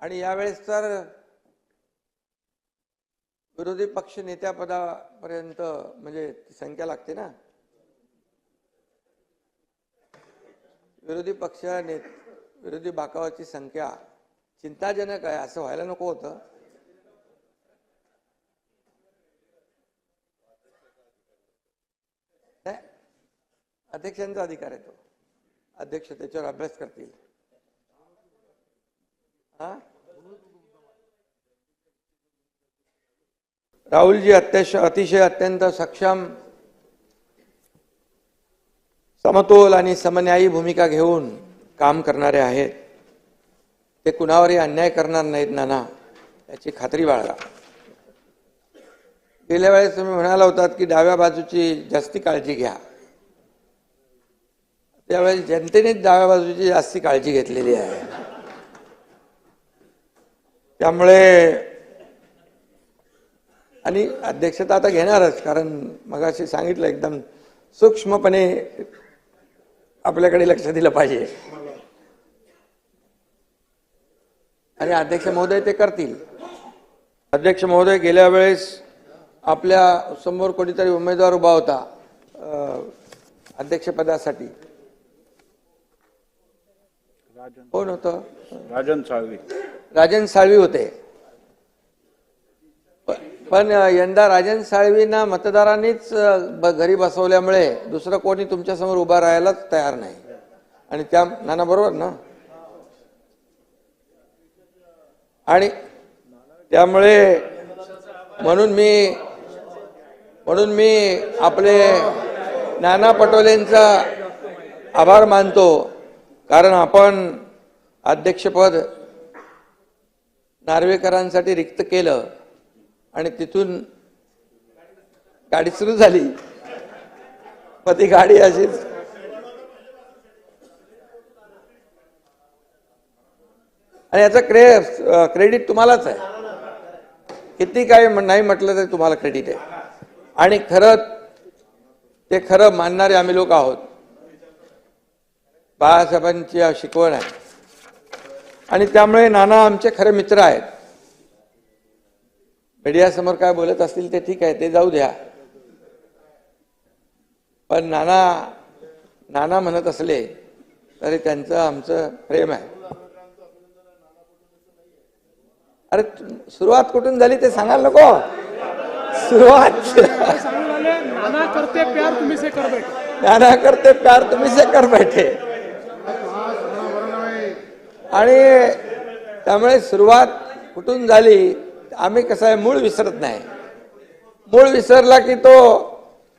आणि यावेळेस तर विरोधी पक्ष नेत्यापदापर्यंत म्हणजे ती संख्या लागते ना. विरोधी पक्ष ने विरोधी बाकावाची संख्या चिंताजनक आहे असं व्हायला नको होतं. अध्यक्षांचा अधिकार आहे तो. अध्यक्ष त्याच्यावर अभ्यास करतील. राहुलजी अत्यश अतिशय अत्यंत सक्षम समतोल आणि समन्यायी भूमिका घेऊन काम करणारे आहेत. ते कुणावरही अन्याय करणार नाहीत नाना. याची खात्री बाळगा. गेल्या वेळेस तुम्ही म्हणाला होतात की डाव्या बाजूची जास्ती काळजी घ्या. त्यावेळेस जनतेनेच डाव्या बाजूची जास्ती काळजी घेतलेली आहे. त्यामुळे आणि अध्यक्षता आता घेणारच कारण मगाशी सांगितलं एकदम सूक्ष्मपणे आपल्याकडे लक्ष दिलं पाहिजे. आणि अध्यक्ष महोदय ते करतील. अध्यक्ष महोदय गेल्या वेळेस आपल्यासमोर कोणीतरी उमेदवार उभा होता अध्यक्षपदासाठी. कोण होतं? राजन साळवी. राजन साळवी होते. पण यंदा राजन साळवींना मतदारांनीच घरी बसवल्यामुळे दुसरं कोणी तुमच्यासमोर उभा राहायलाच तयार नाही. आणि त्या नाना बरोबर ना? आणि त्यामुळे म्हणून मी म्हणून मी आपले नाना पटोलेंचा आभार मानतो. कारण आपण अध्यक्षपद नार्वेकरांसाठी रिक्त केलं आणि तिथून गाडी सुरू झाली. पण ती गाडी अशीच आणि याचा क्रे क्रेडिट तुम्हालाच आहे. किती काय नाही म्हटलं तरी तुम्हाला क्रेडिट आहे. आणि खरं ते खरं मानणारे आम्ही लोक आहोत. बाळासाहेबांची शिकवण आहे. आणि त्यामुळे नाना आमचे खरे मित्र आहेत. मीडियासमोर काय बोलत असतील ते ठीक आहे ते जाऊ द्या. पण नाना नाना म्हणत असले तरी त्यांचं आमचं प्रेम आहे. अरे सुरुवात कुठून झाली ते सांगायला नको. सुरुवात. नाना करते प्यार तुम्ही से कर बैठे. नाना करते प्यार तुम्ही से कर बैठे. आणि त्यामुळे सुरुवात कुठून झाली आम्ही कसं आहे मूळ विसरत नाही. मूळ विसरला की तो